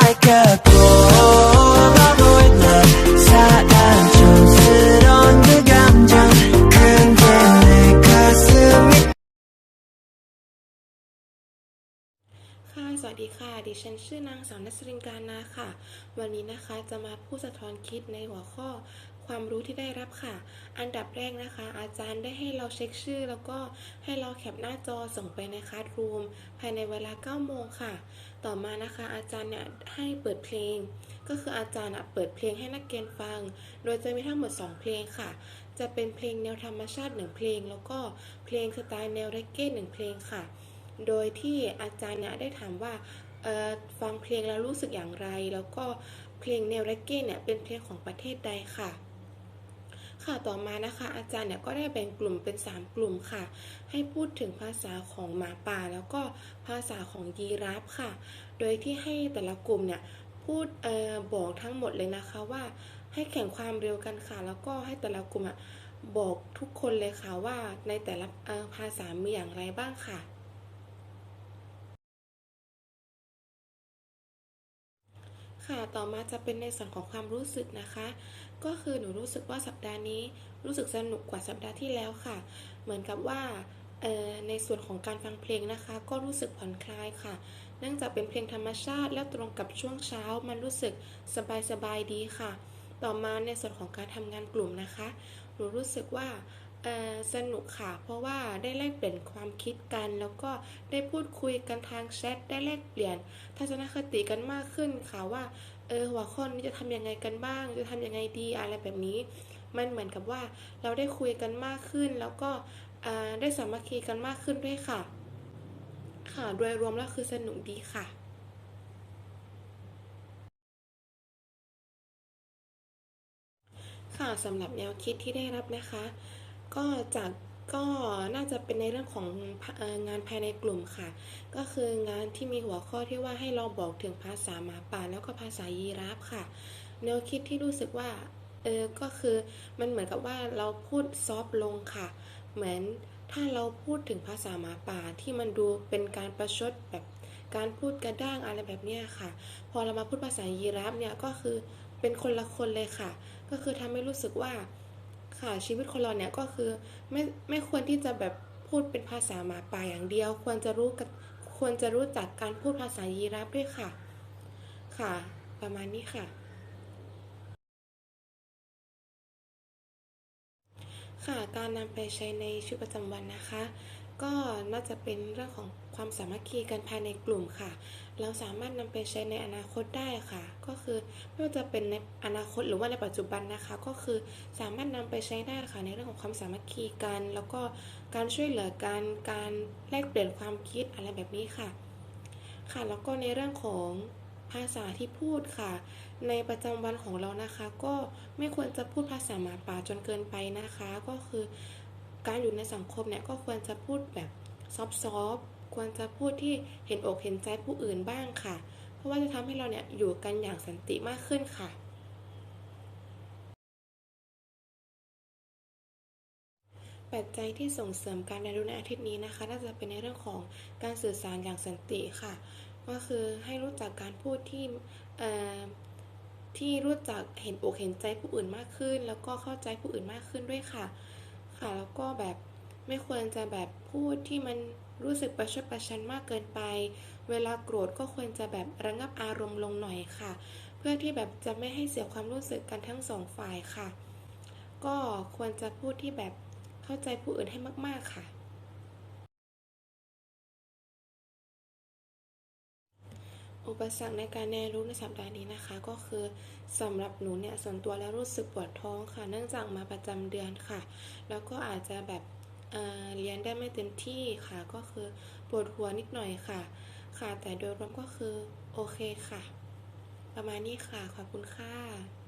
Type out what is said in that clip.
like a 꽃 สวัสดีค่ะ ดิฉันชื่อนางสาวนัสรินการนาค่ะ วันนี้นะคะจะมาพูดสะท้อนคิดในหัวข้อความรู้ที่ได้รับค่ะ อันดับแรกนะคะ อาจารย์ได้ให้เราเช็คชื่อ แล้วก็ให้เราแคปหน้าจอส่งไปในคลาสรูมภายในเวลา9โมงค่ะ ต่อมานะคะอาจารย์เนี่ยให้เปิดเพลง ก็คืออาจารย์อะเปิดเพลงให้นักเรียนฟัง โดยจะมีทั้งหมด 2 เพลงค่ะ จะเป็นเพลงแนวธรรมชาติ 1 เพลง แล้วก็เพลงสไตล์แนวเรกเก้หนึ่งเพลงค่ะ โดยที่อาจารย์เนี่ยได้ถามว่าฟังเพลงแล้วรู้สึกอย่างไร แล้วก็เพลงแนวเรกเก้เนี่ยเป็นเพลงของประเทศใดค่ะ ค่ะต่อมานะคะอาจารย์เนี่ยก็ได้แบ่งกลุ่มเป็น 3 กลุ่มค่ะ ให้พูดถึงภาษาของหมาป่า แล้วก็ภาษาของยีราฟค่ะ โดยที่ให้แต่ละกลุ่มเนี่ยพูดออบอกทั้งหมดเลยนะคะว่าให้แข่งความเร็วกันค่ะ แล้วก็ให้แต่ละกลุ่มอะบอกทุกคนเลยค่ะว่าในแต่ละภาษามีอย่างไรบ้างค่ะ ค่ะ ต่อมาจะเป็นในส่วนของความรู้สึกนะคะ ก็คือหนูรู้สึกว่าสัปดาห์นี้รู้สึกสนุกกว่าสัปดาห์ที่แล้วค่ะ เหมือนกับว่าในส่วนของการฟังเพลงนะคะ ก็รู้สึกผ่อนคลายค่ะ เนื่องจากเป็นเพลงธรรมชาติ และตรงกับช่วงเช้ามันรู้สึกสบายสบายดีค่ะ ต่อมาในส่วนของการทำงานกลุ่มนะคะ หนูรู้สึกว่า สนุกค่ะ เพราะว่าได้แลกเปลี่ยนความคิดกัน แล้วก็ได้พูดคุยกันทางแชท ได้แลกเปลี่ยนทัศนคติกันมากขึ้นค่ะว่า เออหัวข้อนี้จะทำยังไงกันบ้าง จะทำยังไงดีอะไรแบบนี้ มันเหมือนกับว่าเราได้คุยกันมากขึ้น แล้วก็ได้สามัคคีกันมากขึ้นด้วยค่ะ ค่ะ โดยรวมแล้วคือสนุกดีค่ะค่ะสำหรับแนวคิดที่ได้รับนะคะ ก็จากก็น่าจะเป็นในเรื่องของงานภายในกลุ่มค่ะ ก็คืองานที่มีหัวข้อที่ว่าให้เราบอกถึงภาษาหมาป่าแล้วก็ภาษายีราฟค่ะ แนวคิดที่รู้สึกว่าเออก็คือมันเหมือนกับว่าเราพูดซอฟลงค่ะ เหมือนถ้าเราพูดถึงภาษาหมาป่าที่มันดูเป็นการประชดแบบการพูดกระด้างอะไรแบบเนี้ยค่ะ พอเรามาพูดภาษายีราฟเนี่ยก็คือเป็นคนละคนเลยค่ะ ก็คือทำให้รู้สึกว่า ค่ะชีวิตคนเราเนี่ยก็คือไม่ไม่ควรที่จะแบบพูดเป็นภาษาหมาป่าอย่างเดียว ควรจะรู้กับควรจะรู้จักการพูดภาษายีราฟด้วยค่ะ ค่ะ ประมาณนี้ค่ะ ค่ะการนำไปใช้ในชีวิตประจำวันนะคะ ก็น่าจะเป็นเรื่องของความสามัคคีกันภายในกลุ่มค่ะ เราสามารถนำไปใช้ในอนาคตได้ค่ะ ก็คือไม่ว่าจะเป็นในอนาคตหรือว่าในปัจจุบันนะคะ ก็คือสามารถนำไปใช้ได้ค่ะในเรื่องของความสามัคคีกัน แล้วก็การช่วยเหลือกัน การแลกเปลี่ยนความคิดอะไรแบบนี้ค่ะ ค่ะ แล้วก็ในเรื่องของภาษาที่พูดค่ะ ในประจำวันของเรานะคะ ก็ไม่ควรจะพูดภาษาหมาป่าจนเกินไปนะคะ ก็คือ การอยู่ในสังคมเนี่ยก็ควรจะพูดแบบซอฟต์ๆควรจะพูดที่เห็นอกเห็นใจผู้อื่นบ้างค่ะ เพราะว่าจะทำให้เราเนี่ยอยู่กันอย่างสันติมากขึ้นค่ะ ปัจจัยที่ส่งเสริมการเรียนรู้ในอาทิตย์นี้นะคะ น่าจะเป็นในเรื่องของการสื่อสารอย่างสันติค่ะ ก็คือให้รู้จักการพูดที่ที่รู้จักเห็นอกเห็นใจผู้อื่นมากขึ้น แล้วก็เข้าใจผู้อื่นมากขึ้นด้วยค่ะ ค่ะ แล้วก็แบบไม่ควรจะแบบพูดที่มันรู้สึกประชดประชันมากเกินไป เวลาโกรธก็ควรจะแบบระงับอารมณ์ลงหน่อยค่ะ เพื่อที่แบบจะไม่ให้เสียความรู้สึกกันทั้งสองฝ่ายค่ะ ก็ควรจะพูดที่แบบเข้าใจผู้อื่นให้มาก ๆค่ะ อุปสรรคในการเรียนรู้ในสัปดาห์นี้นะคะ ก็คือสำหรับหนูเนี่ยส่วนตัวแล้วรู้สึกปวดท้องค่ะ เนื่องจากมาประจำเดือนค่ะ แล้วก็อาจจะแบบเเรียนได้ไม่เต็มที่ค่ะ ก็คือปวดหัวนิดหน่อยค่ะ ค่ะแต่โดยรวมก็คือโอเคค่ะ ประมาณนี้ค่ะขอบคุณค่ะ